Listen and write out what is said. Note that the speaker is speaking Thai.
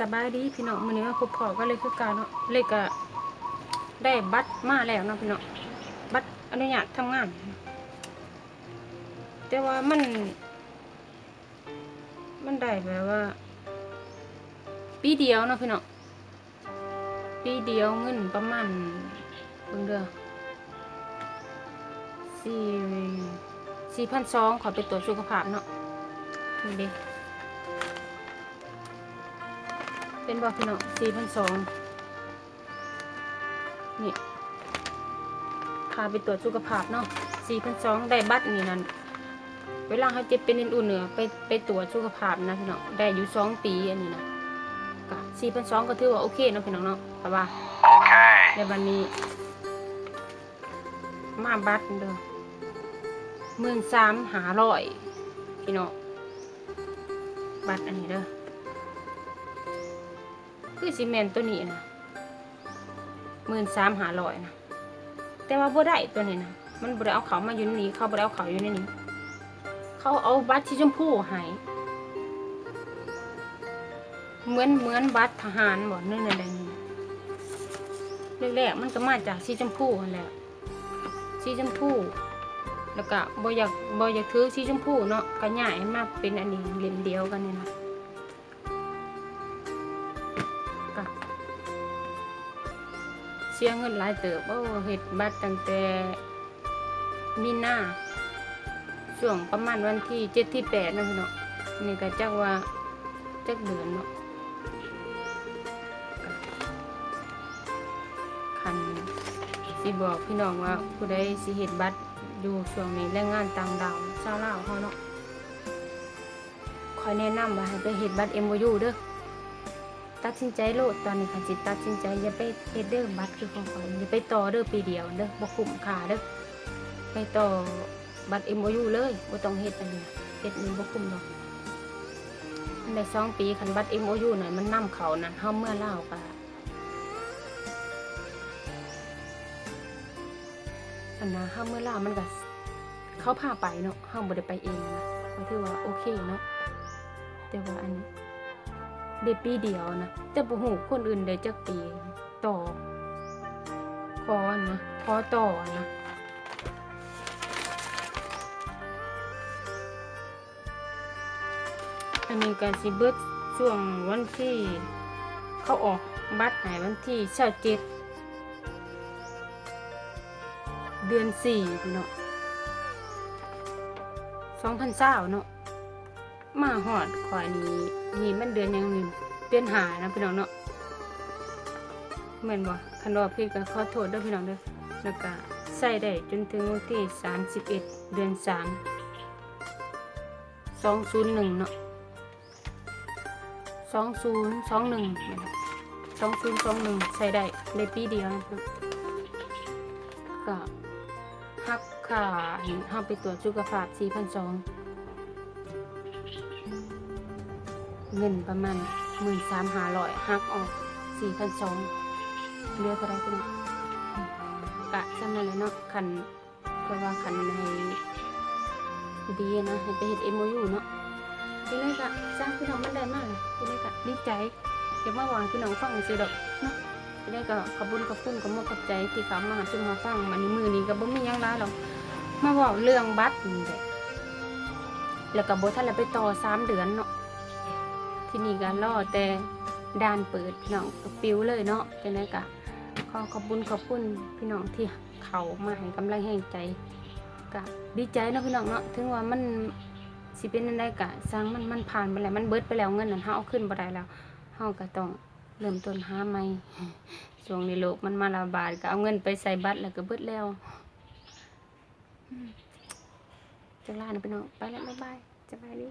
สบายดีพี่น้องมื้อนี้มาพบพอก็เลยคือเการเนาะเลยก็ได้บัตรมาแล้วเนาะพี่น้องบัตรอนุญาตทำงาน แต่ว่ามัน มันได้แบบว่า ปีเดียวเนาะพี่น้องปีเดียวเงินประมาณเบิ่งเด้อสี่สี่พันสองขอไปตรวจสุขภาพเนาะนี่เด้ เป็นบอพี่น้องสี่พันสองนี่พาไปตรวจสุขภาพเนาะสี่พันสองได้บัตรนี่นั่นเวลาเขาเจ็บเป็นอุ่นๆเหนือไปไปตรวจสุขภาพนะพี่น้องได้อยู่สองปีอันนี้นะก็สี่พันสองก็ถือว่าโอเคเนาะพี่น้องเนาะแต่ว่า Okay. ในวันนี้ มาบัตรเด้อหมื่นสามหาร้อยพี่น้องบัตรอันนี้เด้อ คือซีเมนต์ตัวนี้นะหมื่นสามหาร้อยนะแต่ว่าบ่ได้ตัวนี้นะมันบ่ได้เอาเขามาอยู่ในนี้เขาบ่ได้เอาเขาอยู่ในนี้เขาเอาบัตรสีชมพูให้เหมือนเหมือนบัตรทหารบ่นั่นอะไรนี่แรกๆมันก็มาจากสีชมพูนั่นแหละสีชมพูแล้วก็บ่อยากบ่อยากถือสีชมพูเนาะก็ย้ายมากเป็นอันนี้เล่มเดียวกันเนี่ยนะ ก็เสียเงินหลายเติบโอ้เฮ็ดบัตรตั้งแต่มีนาช่วงประมาณวันที่เจ็ดที่แปดนะพี่เนาะนี่ก็จักว่าจักเดือนเนาะคันสิบอกพี่น้องว่าผู้ใดสิเฮ็ดบัตรอยู่ช่วงนี้แรงงานต่างดาวชาวลาวเขาเนาะคอยแนะนำว่าให้ไปเฮ็ดบัตร MOU เด้อ ตัดสินใจโลดตอนนี้ค่ะจิตตัดสินใจอย่าไปเฮ็ดเด้อบัตรคือของข่อยอย่าไปต่อเด้อปีเดียวเด้อบ่คุ้มค่าเด้อไปต่อบัตร MOU เลยบ่ต้องเฮ็ดอันนี้เฮ็ดนี่บ่คุ้มดอกอันใดสองปีคันบัตร MOU นั่นมันนำเขานั่นเฮาเมื่อเล่าก็อันน่ะเฮาเมื่อเล่ามันก็เขาพาไปเนาะเฮาบ่ได้ไปเองนะก็ถือว่าโอเคเนาะแต่ว่าอันนี้ ได้ปีเดียวนะแต่บ่ฮู้คนอื่นได้จักปีต่อขอนะขอต่อนะอันนี้ก็สิเบิดช่วงวันที่ เขาออกบัตรให้วันที่27เดือน4พี่เนาะ2020เนาะ มาหอดขอยนี้นี่มันเดือนยังนี่เดือนหานะพี่น้องเนาะเหมือนบ่คันว่าพี่ก็ขอโทษด้วยพี่น้องเด้อแล้วก็ใส่ได้จนถึงวันที่ 31 เดือน 3 201 เนาะ2021นะครับ2021 ใส่ได้ในปีเดียวนะครับก็หักค่าเห็นเฮาไปตรวจสุขภาพ 4,200 เงินประมาณหมื่นสามหาร้อยหักออกสี่พันสองเลือเท่าไรพี่น้กะจำนั่นแหละเนาะคันเพราะว่าคันในดีนะให้ไปเห็ดเอ็มโยูเนาะพี่เลยกะสร้างพี่น้องมันได้มากเลยพี่เลยกะดีใจเดี๋ยวมาบอกพี่น้องฟังซื้อดอกเนาะพี่เลยก็ขอบคุญขอบคุณขอบมกขอบใจที่เขามาหาชุมมาฟังมันนี้มือนี้ก็บ่มียังร้ายหรอกมาบอกเรื่องบัตรนี่แหละแล้วก็บ่ทันแล้วไปต่อสามเดือนเนาะ ที่นี่ก็รอแต่ด่านเปิดพี่น้องก็ปิวเลยเนาะเป็นไงกะขอขอบคุณขอบคุณพี่น้องที่เขามาให้กำลังแห่งใจกะดีใจเนาะพี่น้องเนาะถึงว่ามันสิเป็นนั่นได้กะสร้างมันมันผ่านไปแล้วมันเบิดไปแล้วเงินนั้นเฮาเอาขึ้นบ่ได้แล้วเฮาก็ต้องเริ่มต้นหาใหม่ช่วงนี้โลกมันมาระบาดก็เอาเงินไปใส่บัตรแล้วก็เบิดแล้วจะลานะพี่น้องไปแล้วบ๊ายบายสบายดี